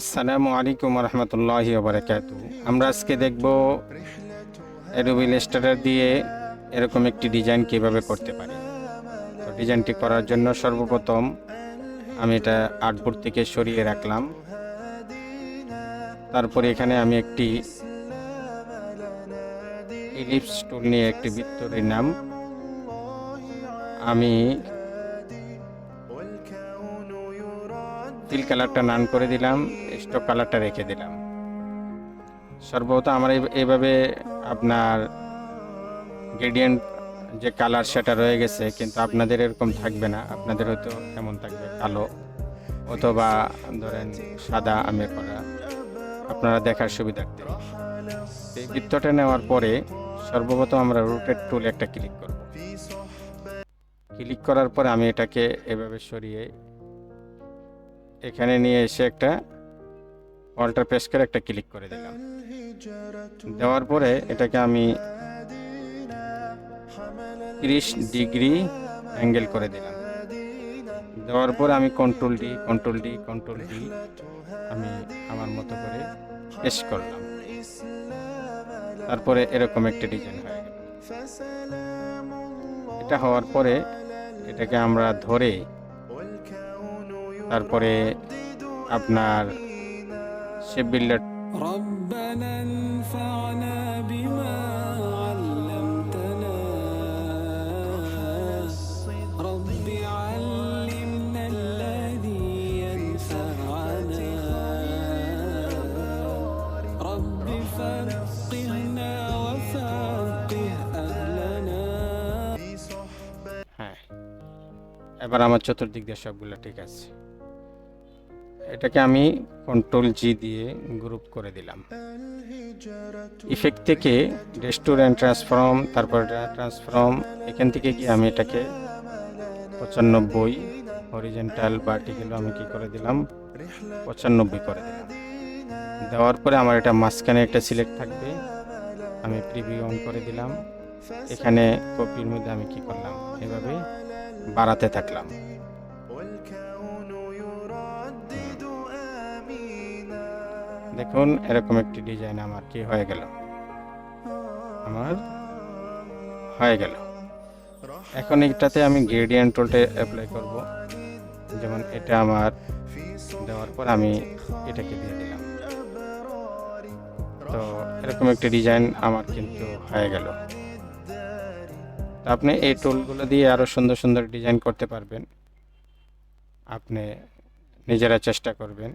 আসসালামু আলাইকুম রহমতুল্লাহি বারাকাত আমরা আজকে দেখব অ্যাডোবি ইলাস্ট্রেটর দিয়ে এরকম একটি ডিজাইন কীভাবে করতে পারি। তো ডিজাইনটি করার জন্য সর্বপ্রথম আমি এটা আর্টবোর্ড থেকে সরিয়ে রাখলাম। তারপরে এখানে আমি একটি ইলিপস টুল নিয়ে একটি বৃত্ত নাম। আমি তিল কালারটা নান করে দিলাম। স্টক কালারটা রেখে দিলাম। সর্বত আমার এই- এইভাবে আপনার গ্রেডিয়েন্ট যে কালার সেটা রয়ে গেছে, কিন্তু আপনাদের এরকম থাকবে না। আপনাদের হয়তো এমন থাকবে, কালো অথবা ধরেন সাদা আমের করা। আপনারা দেখার সুবিধার্থে। এই বৃত্তটা নেওয়ার পরে সর্বপ্রথম আমরা রুটের টুল একটা ক্লিক করব। ক্লিক করার পরে আমি এটাকে এভাবে সরিয়ে এখানে নিয়ে এসে একটা অল্টার প্রেস করে একটা ক্লিক করে দিলাম। দেওয়ার পরে এটাকে আমি তিরিশ ডিগ্রি অ্যাঙ্গেল করে দিলাম। দেওয়ার পরে আমি control D control D control D আমি আমার মতো করে পেশ করলাম। তারপরে এরকম একটা ডিজাইন হয়ে গেল। এটা হওয়ার পরে এটাকে আমরা ধরে তারপরে আপনার সে বিল্ডার ربنا انفعنا بما علمتنا رب علمنا الذي ينفعنا رب فقهنا وفقه أهلنا হ্যাঁ এবার আমার চতুর্দিক দিয়ে সবগুলো ঠিক আছে এটাকে আমি কন্ট্রোল জি দিয়ে গ্রুপ করে দিলাম। ইফেক্ট থেকে রেস্টুরেন্ট ট্রান্সফর্ম তারপর ট্রান্সফর্ম এখান থেকে গিয়ে আমি এটাকে পঁচানব্বই হরিজেন্টাল ভার্টিক্যাল আমি কি করে দিলাম? পঁচানব্বই করে দিলাম। দেওয়ার পরে আমার এটা মাঝখানে একটা সিলেক্ট থাকবে, আমি প্রিভিউ অন করে দিলাম। এখানে কপির মধ্যে আমি কি করলাম? এভাবে বাড়াতে থাকলাম। দেখুন, এরকম একটি ডিজাইন আমার কি হয়ে গেল। আমার হয়ে গেল। এখন এটাতে আমি গ্রেডিয়েন্ট টুলটা অ্যাপ্লাই করব। যেমন এটা আমার দেওয়ার পর আমি এটাকে দিয়ে দিলাম। তো এরকম একটি ডিজাইন আমার কিন্তু হয়ে গেল। আপনি এই টুলগুলো দিয়ে আরও সুন্দর সুন্দর ডিজাইন করতে পারবেন। আপনি নিজেরা চেষ্টা করবেন।